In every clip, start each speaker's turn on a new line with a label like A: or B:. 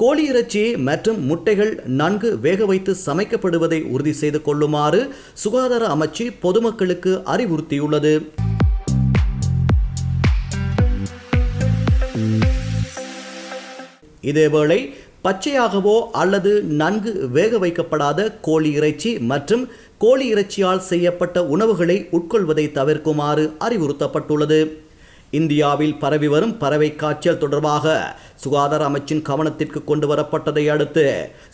A: கோழி இறைச்சி மற்றும் முட்டைகள் நன்கு வேக வைத்து சமைக்கப்படுவதை உறுதி செய்து கொள்ளுமாறு சுகாதார அமைச்சு பொதுமக்களுக்கு அறிவுறுத்தியுள்ளது. இதேவேளை பச்சையாகவோ அல்லது நன்கு வேக வைக்கப்படாத கோழி இறைச்சி மற்றும் கோழி இறைச்சியால் செய்யப்பட்ட உணவுகளை உட்கொள்வதை தவிர்க்குமாறு அறிவுறுத்தப்பட்டுள்ளது. இந்தியாவில் பரவி வரும் பறவை காய்ச்சல் தொடர்பாக சுகாதார அமைச்சின் கவனத்திற்கு கொண்டு வரப்பட்டதை அடுத்து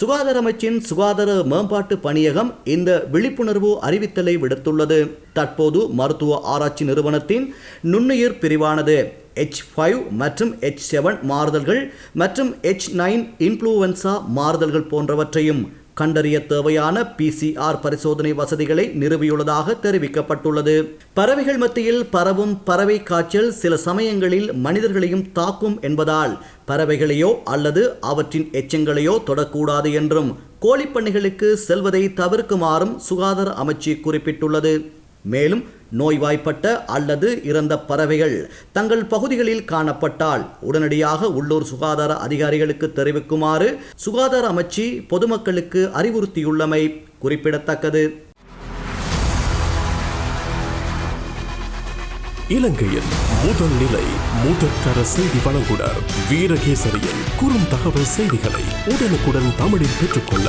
A: சுகாதார அமைச்சின் சுகாதார மேம்பாட்டு பணியகம் இந்த விழிப்புணர்வு அறிவித்தலை விடுத்துள்ளது. தற்போது மருத்துவ ஆராய்ச்சி நிறுவனத்தின் நுண்ணுயிர் பிரிவானது எச் ஃபைவ் மற்றும் எச் செவன் மாறுதல்கள் மற்றும் எச் நைன் இன்ஃப்ளூவன்சா மாறுதல்கள் போன்றவற்றையும் கண்டறிய தேவையான பிசிஆர் பரிசோதனை வசதிகளை நிறுவியுள்ளதாக தெரிவிக்கப்பட்டுள்ளது. பறவைகள் மத்தியில் பரவும் பறவை காய்ச்சல் சில சமயங்களில் மனிதர்களையும் தாக்கும் என்பதால் பறவைகளையோ அல்லது அவற்றின் எச்சங்களையோ தொடக்கூடாது என்றும் கோழிப்பண்ணைகளுக்கு செல்வதை தவிர்க்குமாறும் சுகாதார அமைச்சு குறிப்பிட்டுள்ளது. மேலும் நோய்வாய்ப்பட்ட அல்லது இறந்த பறவைகள் தங்கள் பகுதிகளில் காணப்பட்டால் உடனடியாக உள்ளூர் சுகாதார அதிகாரிகளுக்கு தெரிவிக்குமாறு சுகாதார அமைச்சு பொதுமக்களுக்கு அறிவுறுத்தியுள்ளமை குறிப்பிடத்தக்கது.
B: இலங்கையின் முதல் நிலை முதற்கர செய்தி வழங்குனர் வீரகேசரியின் குறும் தகவல் செய்திகளை உடனுக்குடன் தமிழில் பெற்றுக்கொள்ள